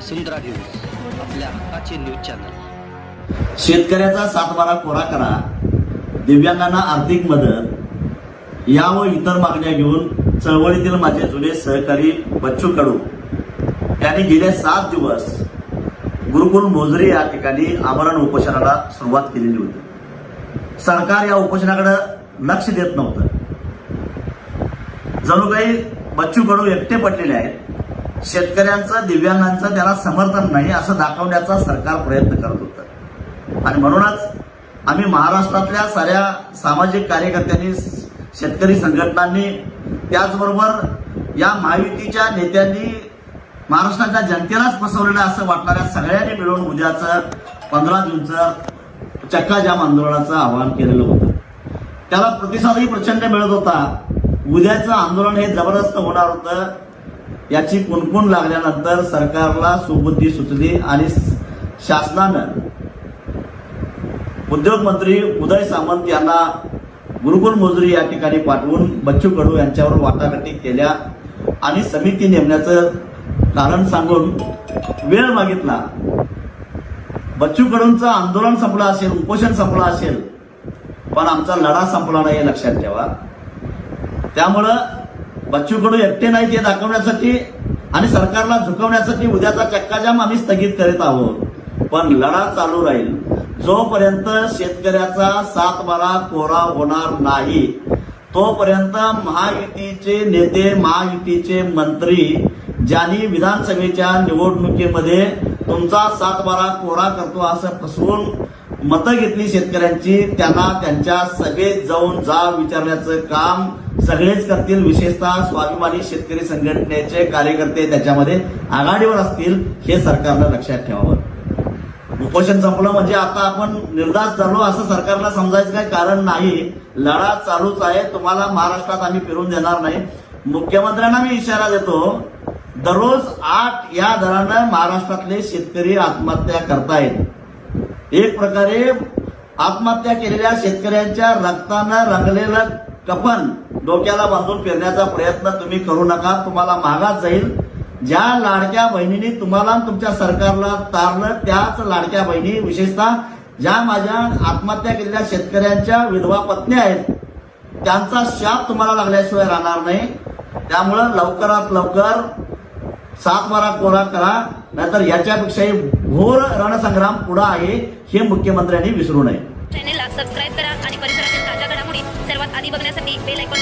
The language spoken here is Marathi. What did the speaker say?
वसुंधरा न्यूज आपल्या हक्काचे न्यूज चॅनल. शेतकऱ्याचा सातबारा कोरा करा. दिव्यांगांना आर्थिक मदत. या व इतर मागण्या घेऊन चळवळीतील माझे जुने सहकारी बच्चू कडू. यांनी गेले सात दिवस गुरुकुल मोजरे या ठिकाणी आमरण उपोषणाला सुरुवात केलेली होती. सरकार या उपोषणाकडे लक्ष देत नव्हतं. जणू काही बच्चू कडू एकटे पडलेले आहेत. शेतकऱ्यांचं दिव्यांगांचं त्याला समर्थन नाही असं दाखवण्याचा सरकार प्रयत्न करत होतं. आणि म्हणूनच आम्ही महाराष्ट्रातल्या साऱ्या सामाजिक कार्यकर्त्यांनी शेतकरी संघटनांनी त्याचबरोबर या महायुतीच्या नेत्यांनी महाराष्ट्राच्या जनतेलाच फसवलेलं असं वाटणाऱ्या सगळ्यांनी मिळून उद्याचं पंधरा जूनचं चक्काजाम आंदोलनाचं आवाहन केलेलं होतं. त्याला प्रतिसादही प्रचंड मिळत होता. उद्याचं आंदोलन हे जबरदस्त होणार होतं. याची कुणकुण लागल्यानंतर सरकारला सुबुद्धी सुचली आणि शासनानं उद्योगमंत्री उदय सामंत यांना गुरुकुल मजुरी या ठिकाणी पाठवून बच्चू कडू यांच्यावर वाटाघाटी केल्या आणि समिती नेमण्याचं कारण सांगून वेळ मागितला. बच्चू कडूंचं आंदोलन संपलं असेल उपोषण संपलं असेल पण आमचा लढा संपला नाही हे लक्षात ठेवा. त्यामुळं बच्चू कडू एकटे नाही ते दाखवण्यासाठी आणि सरकारला झुकवण्यासाठी उद्याचा चक्काजाम आम्ही स्थगित करीत आहोत. पण लढा चालू राहील. जोपर्यंत शेतकऱ्याचा सातबारा कोरा होणार नाही तोपर्यंत महायुतीचे नेते महायुतीचे मंत्री ज्यांनी विधानसभेच्या निवडणुकीमध्ये तुमचा सातबारा कोरा करतो असं फसवून मतं घेतली शेतकऱ्यांची त्यांना त्यांच्या सभेत जाऊन जा विचारण्याचं काम सगळेच करतील. विशेषतः स्वाभिमानी शेतकरी संघटनेचे कार्यकर्ते त्याच्यामध्ये आघाडीवर असतील हे सरकारनं लक्षात ठेवावं. उपोषण संपलं म्हणजे आता आपण निर्धास झालो असं सरकारला समजायचं काही कारण नाही. लढा चालूच आहे तुम्हाला महाराष्ट्रात आम्ही फिरून देणार नाही. मुख्यमंत्र्यांना मी इशारा देतो दररोज आठ या दरानं महाराष्ट्रातले शेतकरी आत्महत्या करतायत. एक प्रकारे आत्महत्या केलेल्या शेतकऱ्यांच्या रक्तानं रंगलेलं कफन डोक्याला बांधून फिरण्याचा प्रयत्न तुम्ही करू नका तुम्हाला महागात जाईल. ज्या लाडक्या बहिणीने तुम्हाला तुमच्या सरकारला तारलं त्याच लाडक्या बहिणी विशेषतः ज्या माझ्या आत्महत्या केलेल्या शेतकऱ्यांच्या विधवा पत्नी आहेत त्यांचा शाप तुम्हाला लागल्याशिवाय राहणार नाही. त्यामुळं लवकरात लवकर सात मारा कोरा करा नाहीतर याच्यापेक्षाही घोर रणसंग्राम पुढे आहे हे मुख्यमंत्र्यांनी विसरू नये. चॅनेलला सबस्क्राईब करा आणि परिसरातील ताज्या घडामोडी सर्वात आधी बघण्यासाठी बेल ऐकून